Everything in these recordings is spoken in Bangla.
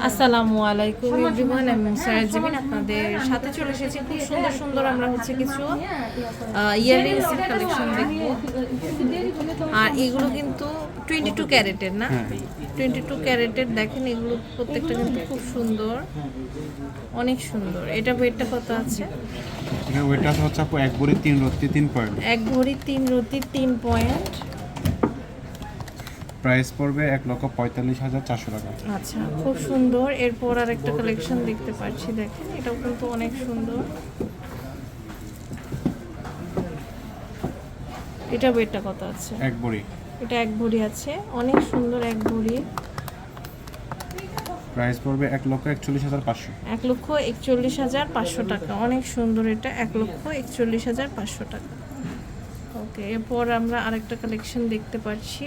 আসসালামু আলাইকুম এভরিওয়ান আমি মুসারাত জামিন আপনাদের সাথে চলে এসেছি। খুব সুন্দর সুন্দর আমরা হচ্ছে কিছু ইয়াররিংস এর কালেকশন দেখব। আর এগুলো কিন্তু টোয়েন্টি টু ক্যারেটের না? টোয়েন্টি টু ক্যারেটের দেখেন এগুলো প্রত্যেকটা কিন্তু খুব সুন্দর। অনেক সুন্দর। এটা ওয়েটটা কত আছে? এখানে ওয়েট আছে হচ্ছে এক ভরি তিন রত্তি তিন পয়েন্ট এক ভরি তিন রতি তিন পয়েন্ট প্রাইস পড়বে এক লক্ষ পঁয়তাল্লিশ হাজার চারশো টাকা। আচ্ছা খুব সুন্দর। এরপর আর একটা কালেকশন দেখতে পাচ্ছি দেখেন এটাও কিন্তু অনেক সুন্দর। এটা ওয়েটটা কত আছে? এক ভরি এটা এক ভরি আছে। অনেক সুন্দর এক ভরি প্রাইস পড়বে এক লক্ষ একচল্লিশ হাজার পাঁচশো। এক লক্ষ একচল্লিশ হাজার পাঁচশো টাকা। অনেক সুন্দর এটা এক লক্ষ একচল্লিশ হাজার পাঁচশো টাকা। ওকে এরপর আমরা আরেকটা কালেকশন দেখতে পাচ্ছি।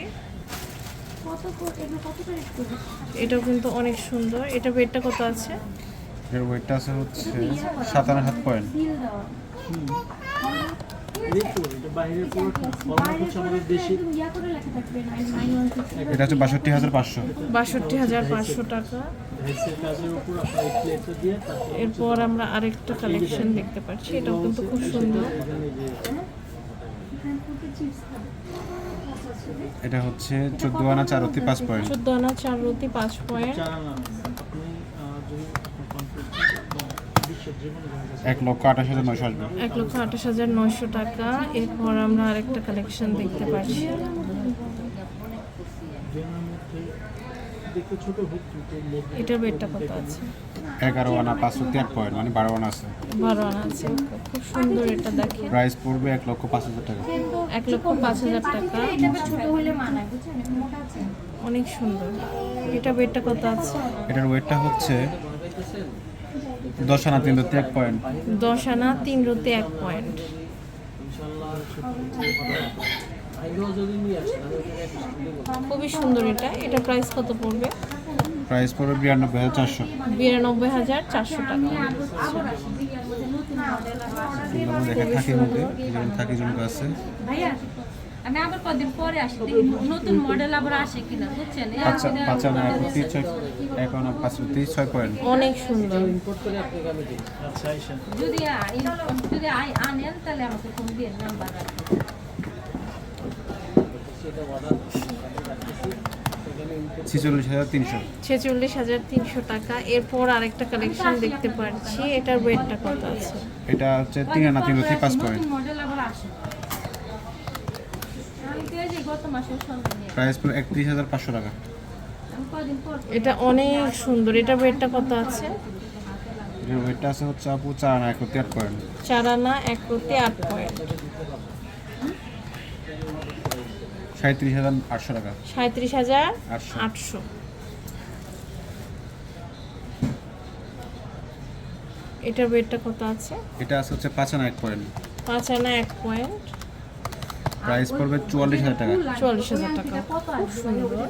এটাও কিন্তু অনেক সুন্দর। এটা ওয়েটটা কত আছে? এর ওয়েটটা আছে হচ্ছে সাতান্ন হাত পয়েন্ট। এটা হচ্ছে বাষট্টি হাজার পাঁচশো। বাষট্টি হাজার পাঁচশো টাকা। এরপর আমরা আরেকটা কালেকশন দেখতে পাচ্ছি। এটাও কিন্তু খুব সুন্দর। এটা হচ্ছে চোদ্দ আনা 4 রতি 5 পয়েন্ট। চোদ্দ আনা 4 রতি 5 পয়েন্ট। এক লক্ষ আঠাশ হাজার নয়শো আসবে। এক লক্ষ আঠাশ হাজার নয়শো টাকা। এরপর আমরা আরেকটা কালেকশন দেখতে পাচ্ছি। এটার বেডটা কত আছে? এগারো আনা পাঁচ রত্তি এক পয়েন্ট মানে বারো আনা আছে। বারো আনা আছে। খুব সুন্দর এটা দেখে প্রাইস পড়বে এক লক্ষ পাঁচ হাজার টাকা। এক লক্ষ পাঁচ হাজার টাকা। ছোট হলে মানায় বুঝছেন? মোটা আছে। অনেক সুন্দর। এটা বেডটা কত আছে? এটার ওয়েটটা হচ্ছে দশ আনা তিন রত্তি এক পয়েন্ট দশ আনা তিন রতি এক পয়েন্ট খুবই সুন্দর এটা। এটা প্রাইস কত পড়বে? প্রাইস পড়বে বিরানব্বই হাজার চারশো। বিরানব্বই হাজার চারশো টাকা। এগুলো দেখে মধ্যে যেমন থাকি জমকা আছে। আমি আবার কদিন পরে আসি নতুন মডেল আবার আসে কিনা বুঝছেন? অনেক সুন্দর। যদি আই- যদি আনেন তাহলে আমাকে ফোন দিয়ে নাম্বার ছিচল্লিশ হাজার তিনশো। ছেচল্লিশ হাজার তিনশো টাকা। এরপর আরেকটা কালেকশন দেখতে পাচ্ছি। এটার ওয়েটটা কত আছে? এটা হচ্ছে তিন আনা তিন পাঁচ পয়েন্ট প্রাইস পড়বে একত্রিশ হাজার পাঁচশো টাকা। পর এটা অনেক সুন্দর। এটার ওয়েটটা কত আছে? ওয়েটটা আছে হচ্ছে আপু চার আনা এক রত্তি আট পয়েন্ট চার আনা এক প্রতি আট পয়েন্ট সাঁত্রিশ হাজার আটশো টাকা। সাঁত্রিশ হাজার আটশো। এটার ওয়েটটা কত আছে? এটা আছে হচ্ছে পাঁচ আনা এক পয়েন্ট পাঁচ আনা এক পয়েন্ট প্রাইস পড়বে চুয়াল্লিশ হাজার টাকা। চুয়াল্লিশ হাজার টাকা। খুব সুন্দর।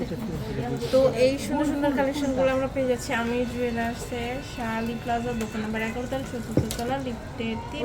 তো এই সুন্দর সুন্দর কালেকশনগুলো আমরা পেয়ে যাচ্ছি আমি জুয়েলার্সের শালি প্লাজা দোকান নাম্বার এগারো তারিখ চতুর্থ তলা লিফটের তিন